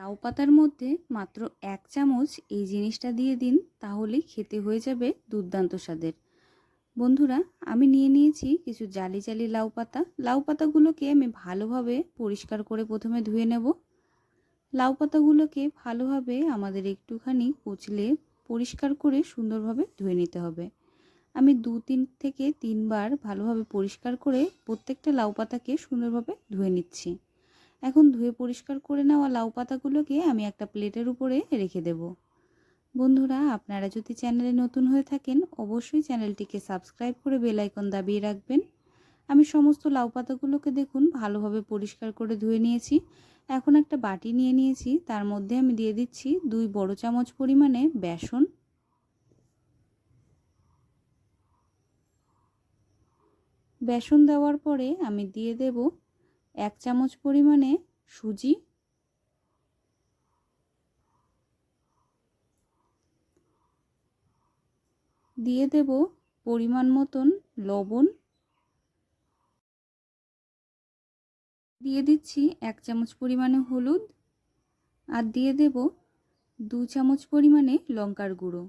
লাউ পাতার মধ্যে মাত্র এক চামচ এই জিনিসটা দিয়ে দিন তাহলেই খেতে হয়ে যাবে দুর্দান্ত স্বাদের। বন্ধুরা, আমি নিয়ে নিয়েছি কিছু জালি জালি লাউ পাতা। লাউ পাতাগুলোকে আমি ভালোভাবে পরিষ্কার করে প্রথমে ধুয়ে নেব। লাউ পাতাগুলোকে ভালোভাবে আমাদের একটুখানি কুচলে পরিষ্কার করে সুন্দরভাবে ধুয়ে নিতে হবে। আমি দু, তিন থেকে তিনবার ভালোভাবে পরিষ্কার করে প্রত্যেকটা লাউ পাতাকে সুন্দরভাবে ধুয়ে নিচ্ছি। এখন ধুয়ে পরিষ্কার করে নেওয়া লাউ পাতাগুলোকে আমি একটা প্লেটের উপরে রেখে দেব। বন্ধুরা, আপনারা যদি চ্যানেলে নতুন হয়ে থাকেন, অবশ্যই চ্যানেলটিকে সাবস্ক্রাইব করে বেল আইকন দাবিয়ে রাখবেন। আমি সমস্ত লাউ পাতাগুলোকে দেখুন, ভালোভাবে পরিষ্কার করে ধুয়ে নিয়েছি। এখন একটা বাটি নিয়ে নিয়েছি, তার মধ্যে আমি দিয়ে দিচ্ছি দুই বড় চামচ পরিমাণে বেসন। বেসন দেওয়ার পরে আমি দিয়ে দেব এক চামচ পরিমাণে সুজি, দিয়ে দেব পরিমাণ মতন লবণ। দিয়ে দিচ্ছি এক চামচ পরিমাণে হলুদ আর দিয়ে দেব দু চামচ পরিমাণে লঙ্কার গুঁড়ো।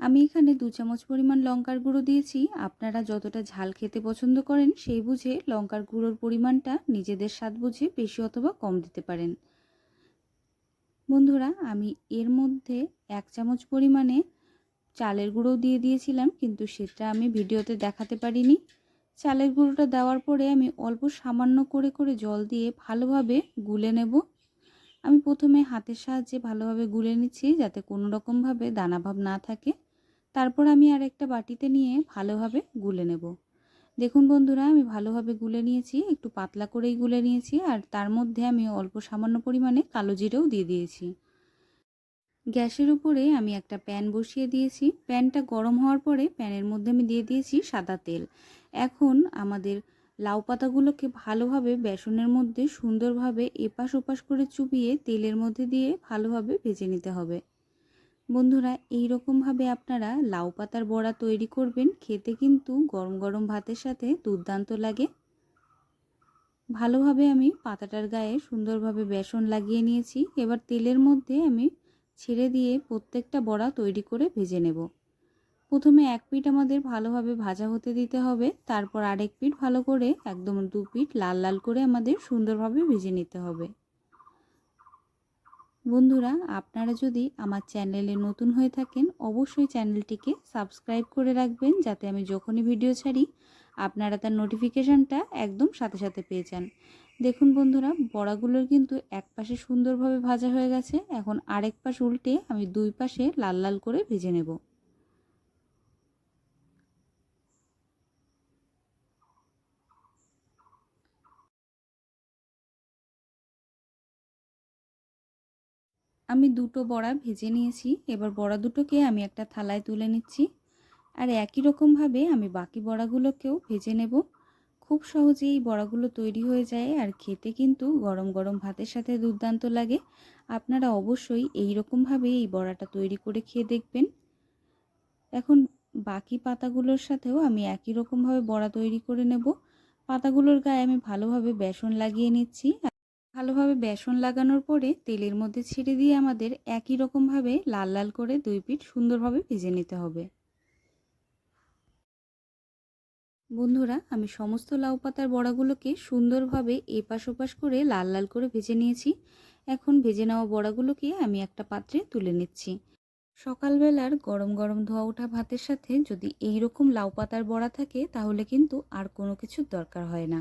আমি এখানে দু চামচ পরিমাণ লঙ্কার গুঁড়ো দিয়েছি। আপনারা যতটা ঝাল খেতে পছন্দ করেন সেই বুঝে লঙ্কার গুঁড়োর পরিমাণটা নিজেদের স্বাদ বুঝে বেশি অথবা কম দিতে পারেন। বন্ধুরা, আমি এর মধ্যে এক চামচ পরিমাণে চালের গুঁড়ো দিয়ে দিয়েছিলাম, কিন্তু সেটা আমি ভিডিওতে দেখাতে পারিনি। চালের গুঁড়োটা দেওয়ার পরে আমি অল্প সামান্য করে করে জল দিয়ে ভালোভাবে গুলে নেব। আমি প্রথমে হাতের সাহায্যে ভালোভাবে গুলে নিচ্ছি যাতে কোনো রকমভাবে দানাভাব না থাকে। তারপর আমি আর একটা বাটিতে নিয়ে ভালোভাবে গুলে নেব। দেখুন বন্ধুরা, আমি ভালোভাবে গুলে নিয়েছি, একটু পাতলা করেই গুলে নিয়েছি, আর তার মধ্যে আমি অল্প সামান্য পরিমাণে কালো জিরেও দিয়ে দিয়েছি। গ্যাসের উপরে আমি একটা প্যান বসিয়ে দিয়েছি। প্যানটা গরম হওয়ার পরে প্যানের মধ্যে আমি দিয়ে দিয়েছি সাদা তেল। এখন আমাদের লাউ পাতাগুলোকে ভালোভাবে বেসনের মধ্যে সুন্দরভাবে এপাশ ওপাশ করে চুপিয়ে তেলের মধ্যে দিয়ে ভালোভাবে ভেজে নিতে হবে। বন্ধুরা এই রকমভাবে আপনারা লাউ পাতার বড়া তৈরি করবেন। খেতে কিন্তু গরম গরম ভাতের সাথে দুর্দান্ত লাগে। ভালোভাবে আমি পাতাটার গায়ে সুন্দরভাবে বেসন লাগিয়ে নিয়েছি। এবার তেলের মধ্যে আমি ছেড়ে দিয়ে প্রত্যেকটা বড়া তৈরি করে ভেজে নেব। প্রথমে এক পিঠ আমাদের ভালোভাবে ভাজা হতে দিতে হবে। তারপর আরেক পিঠ ভালো করে একদম দু পিঠ লাল লাল করে আমাদের সুন্দরভাবে ভেজে নিতে হবে। বন্ধুরা, আপনারা যদি আমার চ্যানেলে নতুন হয়ে থাকেন, অবশ্যই চ্যানেলটিকে সাবস্ক্রাইব করে রাখবেন যাতে আমি যখনই ভিডিও ছাড়ি, আপনারা তার নোটিফিকেশানটা একদম সাথে সাথে পেয়ে যান। দেখুন বন্ধুরা বড়াগুলোর কিন্তু এক পাশে সুন্দরভাবে ভাজা হয়ে গেছে। এখন আরেক পাশ উল্টে আমি দুই পাশে লাল লাল করে ভেজে নেব। আমি দুটো বড়া ভেজে নিয়েছি। এবার বড়া দুটোকে আমি একটা থালায় তুলে নিচ্ছি। আর একই রকমভাবে আমি বাকি বড়াগুলোকেও ভেজে নেব। খুব সহজেই এই বড়াগুলো তৈরি হয়ে যায় আর খেতে কিন্তু গরম গরম ভাতের সাথে দুর্দান্ত লাগে। আপনারা অবশ্যই এই রকমভাবে এই বড়াটা তৈরি করে খেয়ে দেখবেন। এখন বাকি পাতাগুলোর সাথেও আমি একই রকমভাবে বড়া তৈরি করে নেব। পাতাগুলোর গায়ে আমি ভালোভাবে বেসন লাগিয়ে নিচ্ছি। ভালোভাবে বেসন লাগানোর পরে তেলের মধ্যে ছেড়ে দিয়ে আমাদের একই রকমভাবে লাল লাল করে দুই পিঠ সুন্দরভাবে ভেজে নিতে হবে। বন্ধুরা, আমি সমস্ত লাউ পাতার বড়াগুলোকে সুন্দরভাবে এপাশ ওপাশ করে লাল লাল করে ভেজে নিয়েছি। এখন ভেজে নেওয়া বড়াগুলোকে আমি একটা পাত্রে তুলে নিচ্ছি। সকালবেলার গরম গরম ধোয়া ওঠা ভাতের সাথে যদি এই রকম লাউ পাতার বড়া থাকে, তাহলে কিন্তু আর কোনো কিছুর দরকার হয় না।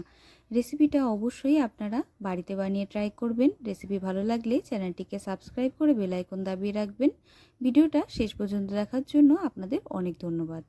রেসিপিটা অবশ্যই আপনারা বাড়িতে বানিয়ে ট্রাই করবেন। রেসিপি ভালো লাগলে চ্যানেলটিকে সাবস্ক্রাইব করে বেলাইকন দাবিয়ে রাখবেন। ভিডিওটা শেষ পর্যন্ত দেখার জন্য আপনাদের অনেক ধন্যবাদ।